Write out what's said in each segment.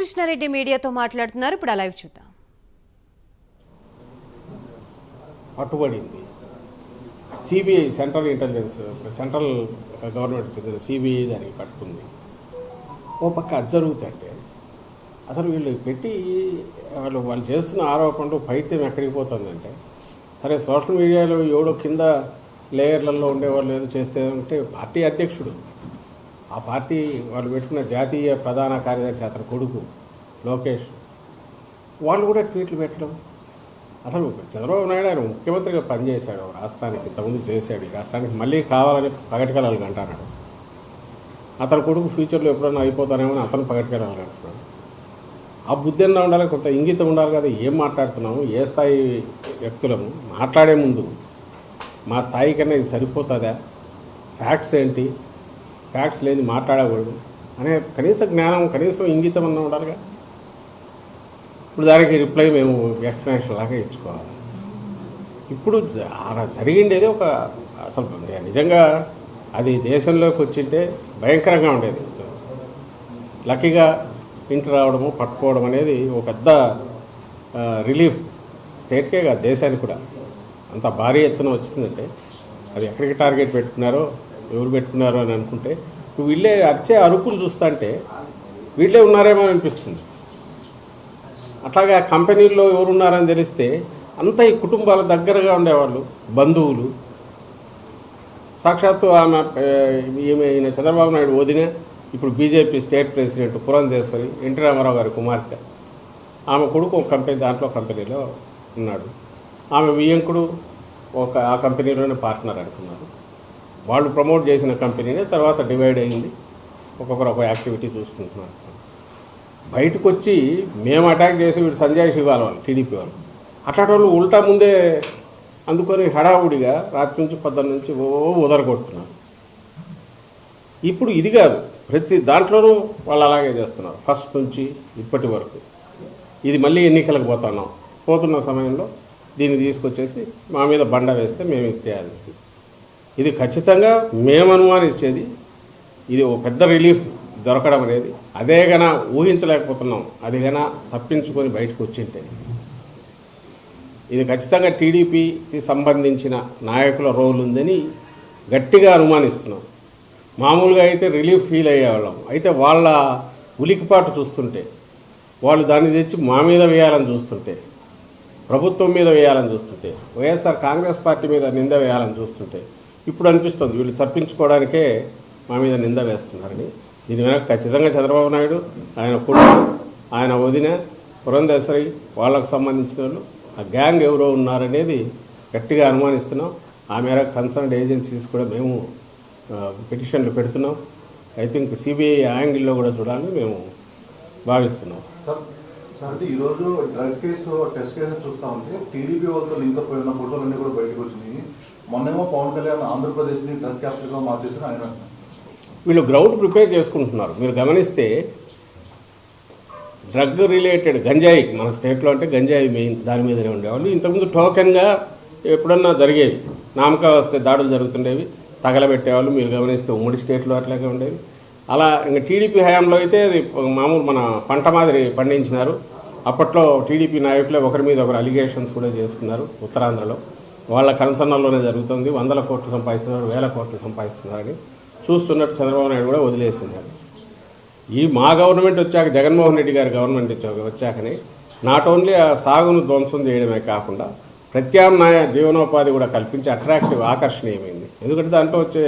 రామకృష్ణారెడ్డి మీడియాతో మాట్లాడుతున్నారు. ఇప్పుడు ఆ లైవ్ చూద్దాం. పట్టుబడింది CBI central intelligence central government చెందిన సిబిఐ దానికి పట్టుకుంది. ఓ పక్క అది జరుగుతుంటే అసలు వీళ్ళు పెట్టి వాళ్ళు వాళ్ళు చేస్తున్న ఆరోపణలు పైత్యం ఎక్కడికి పోతుందంటే సరే సోషల్ మీడియాలో ఎవడో కింద లేయర్లలో ఉండేవాళ్ళు ఏదో చేస్తే ఉంటే పార్టీ అధ్యక్షుడు ఆ పార్టీ వాళ్ళు పెట్టుకున్న జాతీయ ప్రధాన కార్యదర్శి అతని కొడుకు లోకేష్. వాళ్ళు కూడా ట్వీట్లు పెట్టడం. అసలు చంద్రబాబు నాయుడు ఆయన ముఖ్యమంత్రిగా పనిచేశాడు రాష్ట్రానికి ఇంతకుముందు చేశాడు. ఈ రాష్ట్రానికి మళ్ళీ కావాలని పగటికెళ్ళాలి అంటున్నాడు అతని కొడుకు ఫ్యూచర్లో ఎప్పుడైనా అయిపోతానేమో అని అతను పగటికెళ్ళాలి అంటున్నాడు ఆ బుద్ధి అన్నా ఉండాలి కొంత ఇంగితం ఉండాలి కదా ఏం మాట్లాడుతున్నాము ఏ స్థాయి వ్యక్తులము మాట్లాడే ముందు మా స్థాయి కన్నా ఇది సరిపోతుందా? ఫ్యాక్ట్స్ ఏంటి? ఫ్యాక్ట్స్ లేని మాట్లాడకూడదు. అనే కనీస జ్ఞానం కనీసం ఇంగితం అన్నా ఉండాలిగా. ఇప్పుడు దానికి రిప్లై మేము ఎక్స్ప్లెనేషన్ లాగా ఇచ్చుకోవాలి. ఇప్పుడు అలా జరిగిండేది ఒక అసలు నిజంగా అది దేశంలోకి వచ్చింటే భయంకరంగా ఉండేది. లక్కీగా ఇంటి రావడము పట్టుకోవడం అనేది ఒక పెద్ద రిలీఫ్ స్టేట్కే కాదు దేశానికి కూడా. అంత భారీ ఎత్తున వచ్చిందంటే అది ఎక్కడికి టార్గెట్ పెట్టుకున్నారో ఎవరు పెట్టుకున్నారో అని అనుకుంటే ఇప్పుడు వీళ్ళే అరిచే అరుపులు చూస్తుంటే వీళ్ళే ఉన్నారేమో అనిపిస్తుంది. అట్లాగా కంపెనీల్లో ఎవరు ఉన్నారని తెలిస్తే అంతా ఈ కుటుంబాల దగ్గరగా ఉండేవాళ్ళు బంధువులు. సాక్షాత్తు ఆమె ఈమె ఈయన చంద్రబాబు నాయుడు వదిన ఇప్పుడు BJP state president Purandeswari NT Rama Rao గారి కుమార్తె. ఆమె కొడుకు ఒక కంపెనీ దాంట్లో కంపెనీలో ఉన్నాడు. ఆమె వియంకుడు ఒక ఆ కంపెనీలోనే పార్ట్నర్ అనుకున్నారు. వాళ్ళు ప్రమోట్ చేసిన కంపెనీనే తర్వాత డివైడ్ అయింది. ఒక్కొక్కరు ఒక యాక్టివిటీ చూసుకుంటున్నారు. బయటకు వచ్చి మేము అటాక్ చేసి వీడు సంజయ్ శివాల వాళ్ళు టీడీపీ వాళ్ళు. అట్లాంటి వాళ్ళు ఉల్టా ముందే అందుకొని హడావుడిగా రాత్రి నుంచి పొద్దున్న నుంచి ఓ ఉదరగొడుతున్నారు. ఇప్పుడు ఇది కాదు ప్రతి దాంట్లోనూ వాళ్ళు అలాగే చేస్తున్నారు. ఫస్ట్ నుంచి ఇప్పటి వరకు. ఇది మళ్ళీ ఎన్నికలకు పోతున్నాం. పోతున్న సమయంలో దీన్ని తీసుకొచ్చేసి మా మీద బండ వేస్తే మేము ఇది చేయాలి. ఇది ఖచ్చితంగా మేము అనుమానించేది ఇది ఒక పెద్ద రిలీఫ్ దొరకడం అనేది. అదేగనా ఊహించలేకపోతున్నాం. అది తప్పించుకొని బయటకు వచ్చింటే. ఇది ఖచ్చితంగా టీడీపీకి సంబంధించిన నాయకుల రోల్ ఉందని గట్టిగా అనుమానిస్తున్నాం. మామూలుగా అయితే రిలీఫ్ ఫీల్ అయ్యేవాళ్ళం. అయితే వాళ్ళ ఉలికిపాటు చూస్తుంటే వాళ్ళు దాన్ని తెచ్చి మా మీద వేయాలని చూస్తుంటే ప్రభుత్వం మీద వేయాలని చూస్తుంటే వైఎస్ఆర్ కాంగ్రెస్ పార్టీ మీద నింద వేయాలని చూస్తుంటే ఇప్పుడు అనిపిస్తుంది. వీళ్ళు తప్పించుకోవడానికే మా మీద నింద వేస్తున్నారని దీని వెనక ఖచ్చితంగా చంద్రబాబు నాయుడు ఆయన కొడుకు ఆయన వదిన పురంధేశ్వరి వాళ్ళకు సంబంధించిన వాళ్ళు ఆ గ్యాంగ్ ఎవరో ఉన్నారనేది గట్టిగా అనుమానిస్తున్నాం. ఆ మేర కన్సర్న్డ్ ఏజెన్సీస్ కూడా మేము పిటిషన్లు పెడుతున్నాం. ఐ థింక్ సిబిఐ యాంగిల్లో కూడా చూడాలని మేము భావిస్తున్నాం. అంటే ఈరోజు డ్రగ్ కేసు టెస్ట్ కేసు చూస్తా ఉంటే టీడీపీ వాళ్ళతో లింక్ పోయిన అయిన ఫోటోలు కూడా బయటకు వచ్చినాయి. మొన్నేమో పవన్ కళ్యాణ్ ఆంధ్రప్రదేశ్ని డ్రగ్ క్యాపిటల్గా మార్చేసిన ఆయన వీళ్ళు గ్రౌండ్ ప్రిపేర్ చేసుకుంటున్నారు. మీరు గమనిస్తే డ్రగ్ రిలేటెడ్ గంజాయి మన స్టేట్లో అంటే గంజాయి మెయిన్ దాని మీదనే ఉండేవాళ్ళు. ఇంతకుముందు టోకెన్గా ఎప్పుడన్నా జరిగేవి. నామక వస్తే దాడులు జరుగుతుండేవి తగలబెట్టేవాళ్ళు. మీరు గమనిస్తే ఉమ్మడి స్టేట్లో అట్లాగే ఉండేవి. అలా ఇంకా టీడీపీ హయాంలో అయితే అది మామూలు మన పంట మాదిరి పండించినారు. అప్పట్లో టీడీపీ నాయకులే ఒకరి మీద ఒకరు అలిగేషన్స్ కూడా చేసుకున్నారు ఉత్తరాంధ్రలో. వాళ్ళ కన్సర్నల్లోనే జరుగుతుంది. వందల కోట్లు సంపాదిస్తున్నారు వేల కోట్లు సంపాదిస్తున్నారని చూస్తున్నట్టు చంద్రబాబు నాయుడు కూడా వదిలేస్తున్నారు ఈ మా గవర్నమెంట్ వచ్చాక జగన్మోహన్ రెడ్డి గారి గవర్నమెంట్ వచ్చాక వచ్చాకనే నాట్ ఓన్లీ ఆ సాగును ధ్వంసం చేయడమే కాకుండా ప్రత్యామ్నాయ జీవనోపాధి కూడా కల్పించి అట్రాక్టివ్ ఆకర్షణీయమైంది. ఎందుకంటే దాంట్లో వచ్చే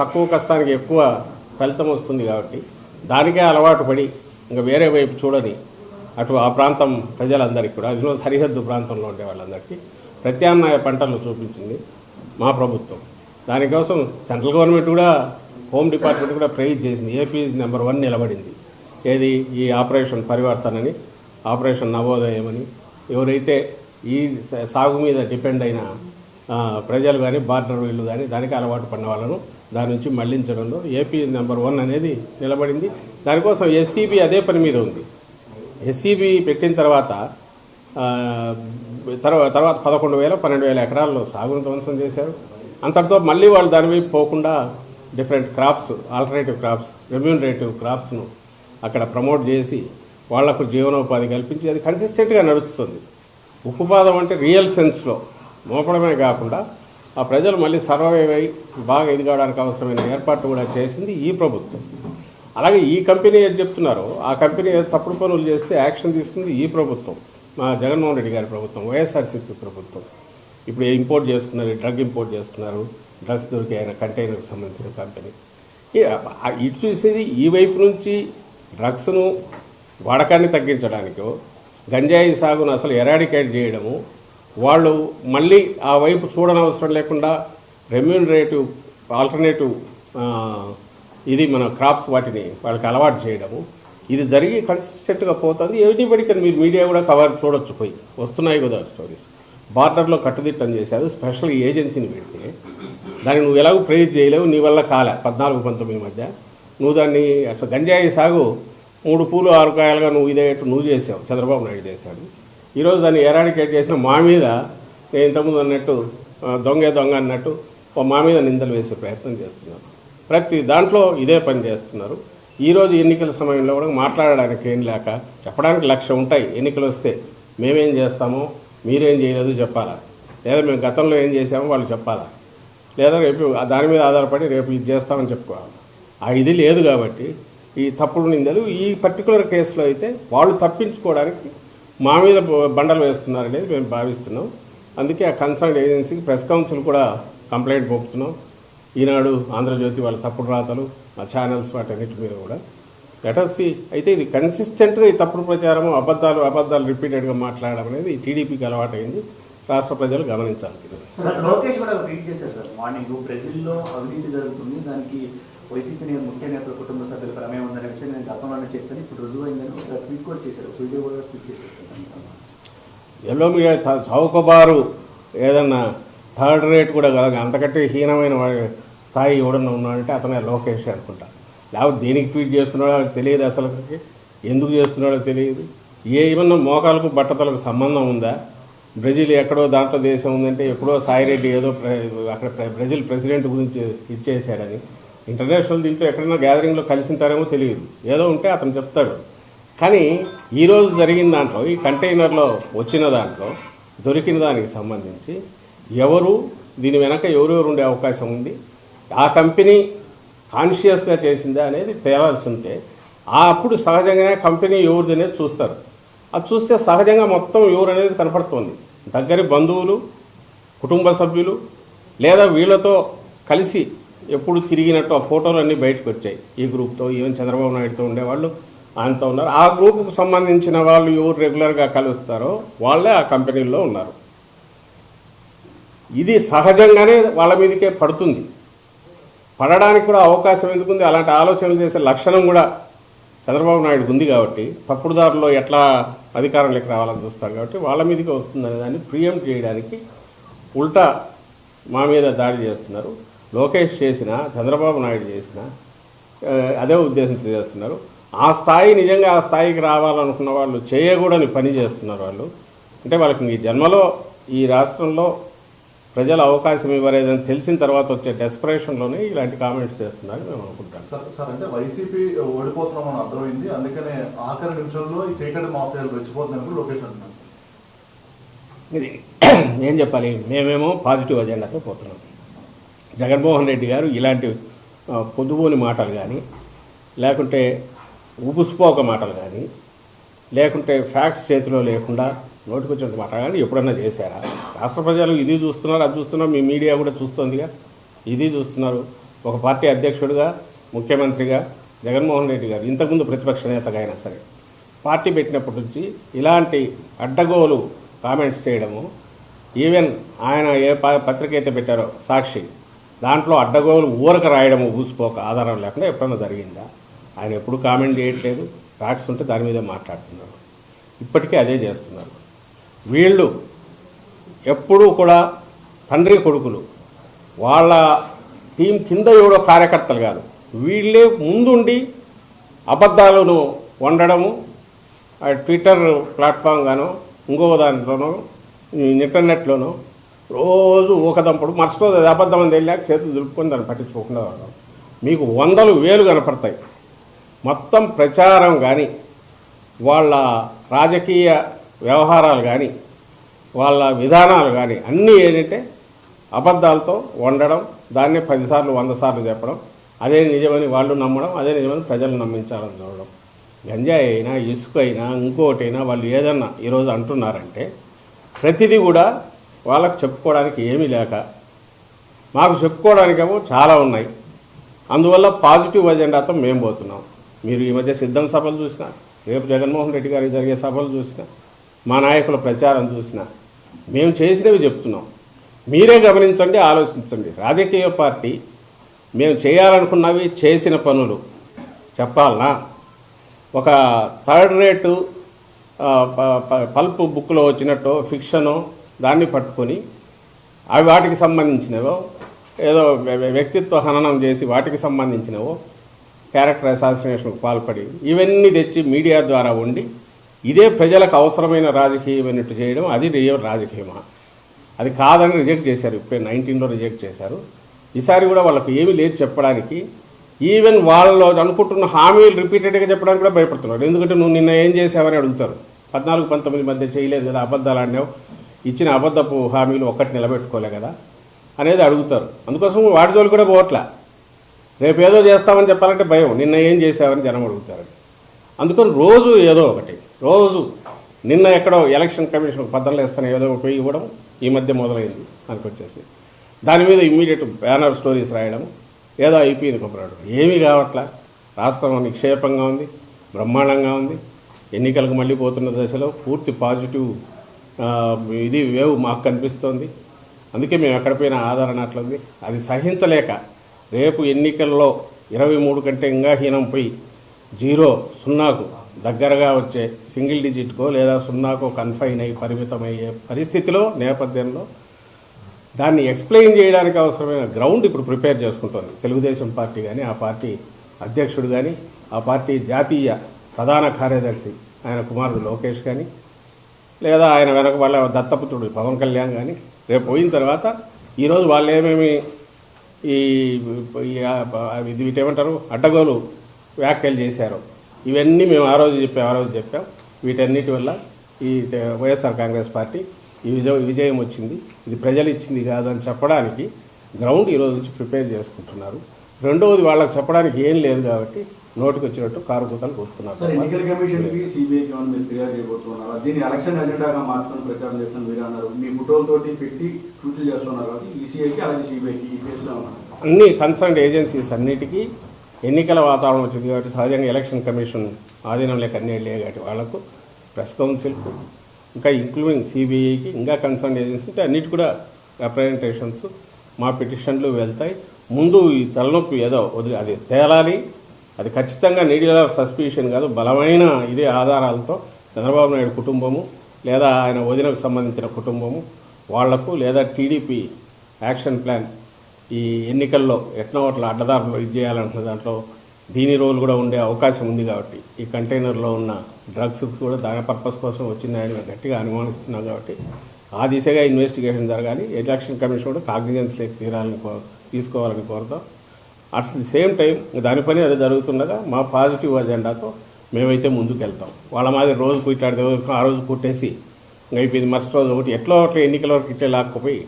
తక్కువ కష్టానికి ఎక్కువ ఫలితం వస్తుంది కాబట్టి దానికే అలవాటు పడి ఇంకా వేరే వైపు చూడని అటు ఆ ప్రాంతం ప్రజలందరికీ కూడా అందులో సరిహద్దు ప్రాంతంలో ఉండే వాళ్ళందరికీ ప్రత్యామ్నాయ పంటలు చూపించింది మా ప్రభుత్వం. దానికోసం సెంట్రల్ గవర్నమెంట్ కూడా హోమ్ డిపార్ట్మెంట్ కూడా ప్రైజ్ చేసింది. ఏపీ నెంబర్ వన్ నిలబడింది. ఏది? ఈ ఆపరేషన్ పరివర్తనని ఆపరేషన్ నవోదయం అని ఎవరైతే ఈ సాగు మీద డిపెండ్ అయిన ప్రజలు కానీ బార్డర్ వీళ్ళు కానీ దానికి అలవాటు పడిన వాళ్ళను దాని నుంచి మళ్ళించడంలో ఏపీ నెంబర్ వన్ అనేది నిలబడింది. దానికోసం ఎస్సీబీ అదే పని మీద ఉంది. ఎస్సీబీ పెట్టిన తర్వాత తర్వాత తర్వాత పదకొండు వేల పన్నెండు వేల ఎకరాల్లో సాగును ధ్వంసం చేశారు. అంతటితో మళ్ళీ వాళ్ళు దాని వైపు పోకుండా different crops alternative crops remunerative క్రాప్స్ను అక్కడ ప్రమోట్ చేసి వాళ్ళకు జీవనోపాధి కల్పించి అది కన్సిస్టెంట్గా నడుస్తుంది. ఉక్కుపాదం అంటే రియల్ సెన్స్లో మోపడమే కాకుండా ఆ ప్రజలు మళ్ళీ సర్వైవ్ అయి బాగా ఎదగడానికి అవసరమైన ఏర్పాటు కూడా చేసింది ఈ ప్రభుత్వం. అలాగే ఈ కంపెనీ ఏది చెప్తున్నారో ఆ కంపెనీ తప్పుడు పనులు చేస్తే యాక్షన్ తీసుకుంది ఈ ప్రభుత్వం. మా జగన్మోహన్ రెడ్డి గారి ప్రభుత్వం వైఎస్ఆర్సీపీ ప్రభుత్వం. ఇప్పుడు ఇంపోర్ట్ చేసుకున్నారు డ్రగ్ ఇంపోర్ట్ చేసుకున్నారు డ్రగ్స్ దొరికే ఆయన కంటైనర్కి సంబంధించిన కంపెనీ. ఇటు చూసేది ఈ వైపు నుంచి డ్రగ్స్ను వాడకాన్ని తగ్గించడానికో గంజాయి సాగును అసలు ఎరాడికేట్ చేయడము వాళ్ళు మళ్ళీ ఆ వైపు చూడనవసరం లేకుండా రెమ్యూనరేటివ్ ఆల్టర్నేటివ్ ఇది మన క్రాప్స్ వాటిని వాళ్ళకి అలవాటు చేయడము ఇది జరిగి కన్సిస్టెంట్గా పోతుంది. ఎవ్రీబడికి మీరు మీడియా కూడా కవర్ చూడొచ్చు పోయి. వస్తున్నాయి కదా స్టోరీస్ బార్డర్లో కట్టుదిట్టం చేశారు. స్పెషల్ ఏజెన్సీని పెడితే దాన్ని నువ్వు ఎలాగో ప్రేజ్ చేయలేవు నీ వల్ల కాలే. పద్నాలుగు పంతొమ్మిది మధ్య నువ్వు దాన్ని అసలు గంజాయి సాగు మూడు పూలు ఆరు కాయలుగా నువ్వు ఇదేటట్టు నువ్వు చేసావు. చంద్రబాబు నాయుడు చేశాడు. ఈరోజు దాన్ని ఎరాడికేట్ చేసిన మా మీద నేను ఇంతకుముందు అన్నట్టు దొంగే దొంగ అన్నట్టు మా మీద నిందలు వేసే ప్రయత్నం చేస్తున్నారు. ప్రతి దాంట్లో ఇదే పని చేస్తున్నారు. ఈరోజు ఎన్నికల సమయంలో కూడా మాట్లాడడానికి ఏం లేక చెప్పడానికి లక్ష్యం ఉంటాయి. ఎన్నికలు వస్తే మేమేం చేస్తామో మీరేం చేయలేదు చెప్పాలా? లేదా మేము గతంలో ఏం చేసామో వాళ్ళు చెప్పాలా? లేదా రేపు దాని మీద ఆధారపడి రేపు ఇది చేస్తామని చెప్పుకోవాలి? ఆ ఇది లేదు కాబట్టి ఈ తప్పుడు నిందలు ఈ పర్టికులర్ కేసులో అయితే వాళ్ళు తప్పించుకోవడానికి మా మీద బండలు వేస్తున్నారు అనేది మేము భావిస్తున్నాం. అందుకే ఆ కన్సర్న్ ఏజెన్సీకి ప్రెస్ కౌన్సిల్ కూడా కంప్లైంట్ పంపుతున్నాం ఈనాడు ఆంధ్రజ్యోతి వాళ్ళ తప్పుడు రాతలు ఆ ఛానల్స్ వాటన్నిటి మీద కూడా. లెటర్సి అయితే ఇది కన్సిస్టెంట్గా ఈ తప్పుడు ప్రచారం అబద్ధాలు అబద్ధాలు రిపీటెడ్గా మాట్లాడడం అనేది టీడీపీకి అలవాటైంది. రాష్ట్ర ప్రజలు గమనించాలి. ఇది. సార్ లోకేష్ కూడా ట్వీట్ చేశారు సార్. మార్నింగ్ ప్రజల్లో అవినీతి జరుగుతుంది. దానికి వైసీపీ నేత ముఖ్య నేతల కుటుంబ సభ్యుల ప్రమేయం ఉందనే విషయం నేను గతంలోనే చెప్పాను ఇప్పుడు రుజువు అయిందని ఒక ట్వీట్ కూడా చేశారు. వీడియో కూడా ట్వీట్ చేశారు. ఎల్లో మీడియా త- చౌకబారు ఏదన్నా థర్డ్ రేట్ కూడా కాదు అంతకంటే హీనమైన స్థాయి ఎవడన్నా ఉన్నాడంటే అతనే లోకేష్ అనుకుంటా. లేకపోతే దేనికి ట్వీట్ చేస్తున్నాడో వాళ్ళకి తెలియదు అసలు. ఎందుకు చేస్తున్నాడో తెలియదు. ఏమన్నా మోకాలకు బట్టతలకు సంబంధం ఉందా? బ్రెజిల్ ఎక్కడో దాంట్లో దేశం ఉందంటే ఎప్పుడో సాయిరెడ్డి ఏదో ప్ర- అక్కడ బ్రెజిల్ ప్రెసిడెంట్ గురించి ఇచ్చేసాడని ఇంటర్నేషనల్ దీంట్లో ఎక్కడైనా గ్యాదరింగ్లో కలిసి ఉంటారేమో తెలియదు. ఏదో ఉంటే అతను చెప్తాడు. కానీ ఈరోజు జరిగిన దాంట్లో ఈ కంటైనర్లో వచ్చిన దాంట్లో దొరికిన దానికి సంబంధించి ఎవరు దీని వెనక ఎవరెవరు ఉండే అవకాశం ఉంది? ఆ కంపెనీ కాన్షియస్గా చేసిందా అనేది తేలాల్సి ఉంటే ఆ అప్పుడు సహజంగానే కంపెనీ ఎవరిది అనేది చూస్తారు. అది చూస్తే సహజంగా మొత్తం ఎవరు అనేది కనపడుతుంది. దగ్గరి బంధువులు కుటుంబ సభ్యులు లేదా వీళ్ళతో కలిసి ఎప్పుడు తిరిగినట్టు ఆ ఫోటోలు అన్నీ బయటకు వచ్చాయి. ఈ గ్రూప్తో ఈవెన్ చంద్రబాబు నాయుడుతో ఉండేవాళ్ళు ఆయనతో ఉన్నారు. ఆ గ్రూప్కు సంబంధించిన వాళ్ళు ఎవరు రెగ్యులర్గా కలుస్తారో వాళ్ళే ఆ కంపెనీల్లో ఉన్నారు. ఇది సహజంగానే వాళ్ళ మీదకే పడుతుంది. పడడానికి కూడా అవకాశం ఎందుకుంది? అలాంటి ఆలోచనలు చేసే లక్షణం కూడా చంద్రబాబు నాయుడుకు ఉంది కాబట్టి తప్పుడు దారిలో ఎట్లా అధికారంలోకి రావాలని చూస్తారు కాబట్టి వాళ్ళ మీదకి వస్తుందనే దాన్ని ప్రియం చేయడానికి ఉల్టా మా మీద దాడి చేస్తున్నారు. లోకేష్ చేసిన చంద్రబాబు నాయుడు చేసిన అదే ఉద్దేశంతో చేస్తున్నారు. ఆ స్థాయి నిజంగా ఆ స్థాయికి రావాలనుకున్న వాళ్ళు చేయకూడని పని చేస్తున్నారు వాళ్ళు. అంటే వాళ్ళకి ఈ జన్మలో ఈ రాష్ట్రంలో ప్రజలు అవకాశం ఇవ్వలేదని తెలిసిన తర్వాత వచ్చే డెస్పరేషన్లోనే ఇలాంటి కామెంట్స్ చేస్తున్నారు మేము అనుకుంటాం. సార్ సార్ అంటే వైసీపీ ఓడిపోతున్నామని అర్థమైంది. అందుకనే ఆఖరి నిమిషంలో ఈ చీకటి మాఫియాలు రెచ్చిపోతున్నాయని కూడా లోకేష్ అంటున్నారు. ఇది ఏం చెప్పాలి? మేమేమో పాజిటివ్ అజెండాతో పోతున్నాం. జగన్మోహన్ రెడ్డి గారు ఇలాంటి ఆ, పొద్దుపోని మాటలు కానీ లేకుంటే ఉబుస్పోక మాటలు కానీ లేకుంటే ఫ్యాక్ట్స్ చేతిలో లేకుండా నోటికొచ్చిన మాట కానీ ఎప్పుడన్నా చేశారా? రాష్ట్ర ప్రజలు ఇది చూస్తున్నారు అది చూస్తున్నారు మీ మీడియా కూడా చూస్తోందిగా. ఇది చూస్తున్నారు. ఒక పార్టీ అధ్యక్షుడిగా ముఖ్యమంత్రిగా జగన్మోహన్ రెడ్డి గారు ఇంతకుముందు ప్రతిపక్ష నేతగా అయినా సరే పార్టీ పెట్టినప్పటి నుంచి ఇలాంటి అడ్డగోలు కామెంట్స్ చేయడము ఈవెన్ ఆయన ఏ పత్రిక అయితే పెట్టారో సాక్షి దాంట్లో అడ్డగోలు ఊరక రాయడము ఊసిపోక ఆధారం లేకుండా ఎప్పుడన్నా జరిగిందా? ఆయన ఎప్పుడు కామెంట్ చేయట్లేదు. ఫ్యాక్ట్స్ ఉంటే దాని మీదే మాట్లాడుతున్నారు. ఇప్పటికీ అదే చేస్తున్నారు. వీళ్ళు ఎప్పుడూ కూడా తండ్రి కొడుకులు. వాళ్ళ టీం కింద ఎవడో కార్యకర్తలు కాదు. వీళ్ళే ముందుండి అబద్ధాలను వండడము ఆ ట్విట్టర్ ప్లాట్ఫామ్ గాను ఇంకో దాంట్లోనో ఇంటర్నెట్లోనో రోజు ఊకదంపుడు మర్చిపోతుంది అబద్ధం అని వెళ్ళాక చేతులు దులుపుకొని దాన్ని పట్టించుకోకుండా మీకు వందలు వేలు కనపడతాయి. మొత్తం ప్రచారం కానీ వాళ్ళ రాజకీయ వ్యవహారాలు కానీ వాళ్ళ విధానాలు కానీ అన్నీ ఏంటంటే అబద్ధాలతో వండడం దాన్నే పదిసార్లు వంద సార్లు చెప్పడం అదే నిజమని వాళ్ళు నమ్మడం అదే నిజమని ప్రజలు నమ్మించాలని చూడడం. గంజాయి అయినా ఇసుక అయినా ఇంకోటైనా వాళ్ళు ఏదన్నా ఈరోజు అంటున్నారంటే ప్రతిదీ కూడా వాళ్ళకు చెప్పుకోవడానికి ఏమీ లేక మాకు చెప్పుకోవడానికేమో చాలా ఉన్నాయి. అందువల్ల పాజిటివ్ అజెండాతో మేము పోతున్నాం. మీరు ఈ మధ్య సిద్ధం సభలు చూసినా రేపు జగన్మోహన్ రెడ్డి గారికి జరిగే సభలు చూసినా మా నాయకుల ప్రచారం చూసిన. మేము చేసినవి చెప్తున్నాం. మీరే గమనించండి ఆలోచించండి. రాజకీయ పార్టీ మేము చేయాలనుకున్నవి చేసిన పనులు. చెప్పాలనా? ఒక థర్డ్ రేటు పల్పు ప- పల్ప్ బుక్లో వచ్చినట్టు ఫిక్షను దాన్ని పట్టుకొని అవి వాటికి సంబంధించినవో ఏదో వ్యక్తిత్వ హననం చేసి వాటికి సంబంధించినవో క్యారెక్టర్ అసాసినేషన్కు పాల్పడి ఇవన్నీ తెచ్చి మీడియా ద్వారా ఉండి ఇదే ప్రజలకు అవసరమైన రాజకీయం చేయడం అది రియల్ రాజకీయమా? అది కాదని రిజెక్ట్ చేశారు. ఇప్పుడే నైన్టీన్లో రిజెక్ట్ చేశారు. ఈసారి కూడా వాళ్ళకి ఏమీ లేదు చెప్పడానికి. ఈవెన్ వాళ్ళు అనుకుంటున్న హామీలు రిపీటెడ్గా చెప్పడానికి కూడా భయపడుతున్నారు. ఎందుకంటే నువ్వు నిన్న ఏం చేసావని అడుగుతారు. పద్నాలుగు పంతొమ్మిది మధ్య చేయలేదు కదా అబద్ధాలు ఆడినావు. ఇచ్చిన అబద్ధపు హామీలు ఒక్కటి నిలబెట్టుకోలే కదా అనేది అడుగుతారు. అందుకోసం వాటి జోలు కూడా పోవట్లే. రేపు ఏదో చేస్తామని చెప్పాలంటే భయం. నిన్న ఏం చేసావని జనం అడుగుతారు. అందుకని రోజు ఏదో ఒకటి రోజు నిన్న ఎక్కడో ఎలక్షన్ కమిషన్ పద్ధతులు వేస్తాను ఏదో ఒకటి ఇవ్వడం ఈ మధ్య మొదలైంది మనకు వచ్చేసి. దాని మీద ఇమ్మీడియట్ బ్యానర్ స్టోరీస్ రాయడం ఏదో అయిపోయింది కొబ్బరాడు ఏమీ కావట్లా. రాష్ట్రం నిక్షేపంగా ఉంది బ్రహ్మాండంగా ఉంది. ఎన్నికలకు మళ్ళీ పోతున్న దశలో పూర్తి పాజిటివ్ ఇది వేవ్ మాకు కనిపిస్తోంది. అందుకే మేము ఎక్కడ పోయినా ఆదరణ అట్లుంది. అది సహించలేక రేపు ఎన్నికల్లో ఇరవై మూడు కంటే ఇంకా హీనం పోయి జీరో సున్నాకు దగ్గరగా వచ్చే సింగిల్ డిజిట్కో లేదా సున్నాకో కన్ఫైన్ అయ్యి పరిమితమయ్యే పరిస్థితిలో నేపథ్యంలో దాన్ని ఎక్స్ప్లెయిన్ చేయడానికి అవసరమైన గ్రౌండ్ ఇప్పుడు ప్రిపేర్ చేసుకుంటుంది. తెలుగుదేశం పార్టీ కానీ ఆ పార్టీ అధ్యక్షుడు కానీ ఆ పార్టీ జాతీయ ప్రధాన కార్యదర్శి ఆయన కుమారుడు లోకేష్ కానీ లేదా ఆయన వెనక వాళ్ళ దత్తపుత్రుడు పవన్ కళ్యాణ్ కానీ రేపు పోయిన తర్వాత ఈరోజు వాళ్ళు ఏమేమి ఈ ఇది ఏమంటారు అడ్డగోలు వ్యాఖ్యలు చేశారు ఇవన్నీ మేము ఆ రోజు చెప్పాం ఆ రోజు చెప్పాం. వీటన్నిటి వల్ల ఈ వైఎస్ఆర్ కాంగ్రెస్ పార్టీ ఈ విజయం విజయం వచ్చింది. ఇది ప్రజలు ఇచ్చింది కాదని చెప్పడానికి గ్రౌండ్ ఈరోజు నుంచి ప్రిపేర్ చేసుకుంటున్నారు. రెండవది వాళ్ళకి చెప్పడానికి ఏం లేదు కాబట్టి నోటికి వచ్చినట్టు కారు కూతలు కూస్తున్నారు. అన్ని కన్సర్న్ ఏజెన్సీస్ అన్నిటికీ ఎన్నికల వాతావరణం వచ్చింది కాబట్టి సహజంగా ఎలక్షన్ కమిషన్ ఆధీనం లేక అన్ని వెళ్ళాయి కాబట్టి వాళ్ళకు ప్రెస్ కౌన్సిల్కు ఇంకా ఇంక్లూడింగ్ సిబిఐకి ఇంకా కన్సర్న్ ఏజెన్సీ అన్నిటి కూడా రిప్రజెంటేషన్స్ మా పిటిషన్లు వెళ్తాయి. ముందు ఈ తలనొప్పి ఏదో వదిలి అది తేలాలి. అది ఖచ్చితంగా నీడియల్ సస్పిషన్ కాదు బలమైన ఇదే ఆధారాలతో చంద్రబాబు నాయుడు కుటుంబము లేదా ఆయన వదినకు సంబంధించిన కుటుంబము వాళ్ళకు లేదా టీడీపీ యాక్షన్ ప్లాన్ ఈ ఎన్నికల్లో ఎట్లా అట్లా అడ్డదారులు ఇది చేయాలంటున్న దాంట్లో దీని రోల్ కూడా ఉండే అవకాశం ఉంది కాబట్టి ఈ కంటైనర్లో ఉన్న డ్రగ్స్ కూడా దాని పర్పస్ కోసం వచ్చిందని గట్టిగా అనుమానిస్తున్నాం కాబట్టి ఆ దిశగా ఇన్వెస్టిగేషన్ జరగాలి. ఎలక్షన్ కమిషన్ కూడా కాగ్నిజెన్స్ లేక తీరాలని కో తీసుకోవాలని కోరుతాం. అట్ ది సేమ్ టైం దాని పని అది జరుగుతుండగా మా పాజిటివ్ అజెండాతో మేమైతే ముందుకు వెళ్తాం వాళ్ళ మాదిరి రోజు కూట్లాడితే ఆ రోజు కుట్టేసి ఇంకా అయిపోయింది. మరుసటి రోజు ఒకటి ఎట్లా అట్లా ఎన్నికల వరకు ఇట్లే లాక్కపోయి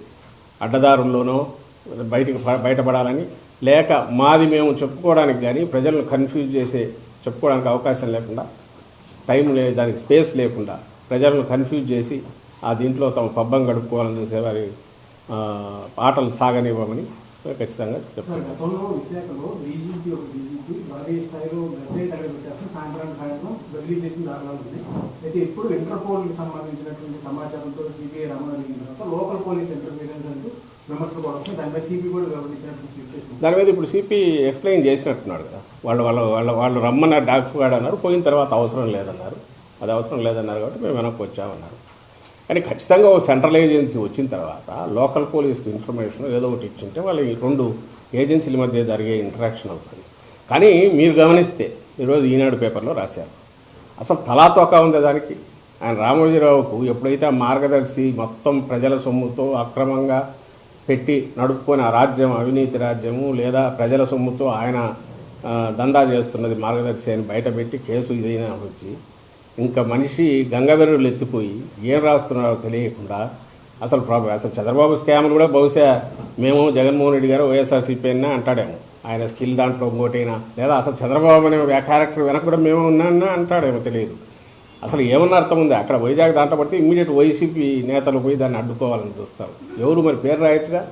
అడ్డదారుల్లోనో బయటికి బయటపడాలని లేక మాది మేము చెప్పుకోవడానికి కానీ ప్రజలను కన్ఫ్యూజ్ చేసే చెప్పుకోవడానికి అవకాశం లేకుండా టైం లే దానికి స్పేస్ లేకుండా ప్రజలను కన్ఫ్యూజ్ చేసి ఆ దీంట్లో తమ పబ్బం గడుపుకోవాలని చూసే వారి ఆటలు సాగనివ్వమని ఖచ్చితంగా చెప్తాను అయితే ఇప్పుడు సంబంధించినటువంటి సమాచారంతో సిబిఐ తర్వాత లోకల్ పోలీస్ అంటూ దాని మీద ఇప్పుడు సిపి ఎక్స్ప్లెయిన్ చేసినట్టున్నాడు కదా. వాళ్ళు వాళ్ళ వాళ్ళ వాళ్ళు రమ్మన్న డాక్స్ వాడు అన్నారు పోయిన తర్వాత అవసరం లేదన్నారు. అది అవసరం లేదన్నారు కాబట్టి మేము వెనక్కి వచ్చామన్నారు. కానీ ఖచ్చితంగా ఒక సెంట్రల్ ఏజెన్సీ వచ్చిన తర్వాత లోకల్ పోలీస్కి ఇన్ఫర్మేషన్ ఏదో ఒకటి ఇచ్చింటే వాళ్ళ రెండు ఏజెన్సీల మధ్య జరిగే ఇంటరాక్షన్ అవుతుంది. కానీ మీరు గమనిస్తే ఈరోజు ఈనాడు పేపర్లో రాశారు. అసలు తలాతోక ఉంది దానికి. ఆయన రామోజీరావుకు ఎప్పుడైతే ఆ మార్గదర్శి మొత్తం ప్రజల సొమ్ముతో అక్రమంగా పెట్టి నడుపుకొని ఆ రాజ్యం అవినీతి రాజ్యము లేదా ప్రజల సొమ్ముతో ఆయన దందా చేస్తున్నది మార్గదర్శి అని బయటపెట్టి కేసు ఇదైనా వచ్చి ఇంకా మనిషి గంగవెర్రులు ఎత్తిపోయి ఏం రాస్తున్నారో తెలియకుండా అసలు ప్రాబ్లం అసలు చంద్రబాబు స్కామ్లు కూడా బహుశా మేము జగన్మోహన్ రెడ్డి గారు వైఎస్ఆర్సీపీ అయినా అంటాడేమో. ఆయన స్కిల్ దాంట్లో ఇంకోటైనా. లేదా అసలు చంద్రబాబు అనే క్యారెక్టర్ వెనక కూడా మేము ఉన్నా అంటాడేమో తెలియదు. అసలు ఏమన్నా అర్థం ఉంది? అక్కడ వైజాగ్ దాంట్లో పడితే ఇమ్మీడియట్ వైసీపీ నేతలు పోయి దాన్ని అడ్డుకోవాలని చూస్తారు. ఎవరు మరి పేరు రాయొచ్చుగా?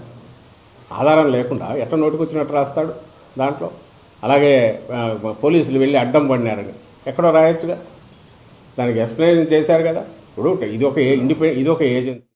ఆధారం లేకుండా ఎట్లా నోటికొచ్చినట్టు రాస్తాడు దాంట్లో? అలాగే పోలీసులు వెళ్ళి అడ్డం పడినారని ఎక్కడో రాయొచ్చుగా? దానికి ఎక్స్ప్లెయిన్ చేశారు కదా? ఇప్పుడు ఇది ఒక ఇండిపెండెంట్ ఇది ఒక ఏజెన్సీ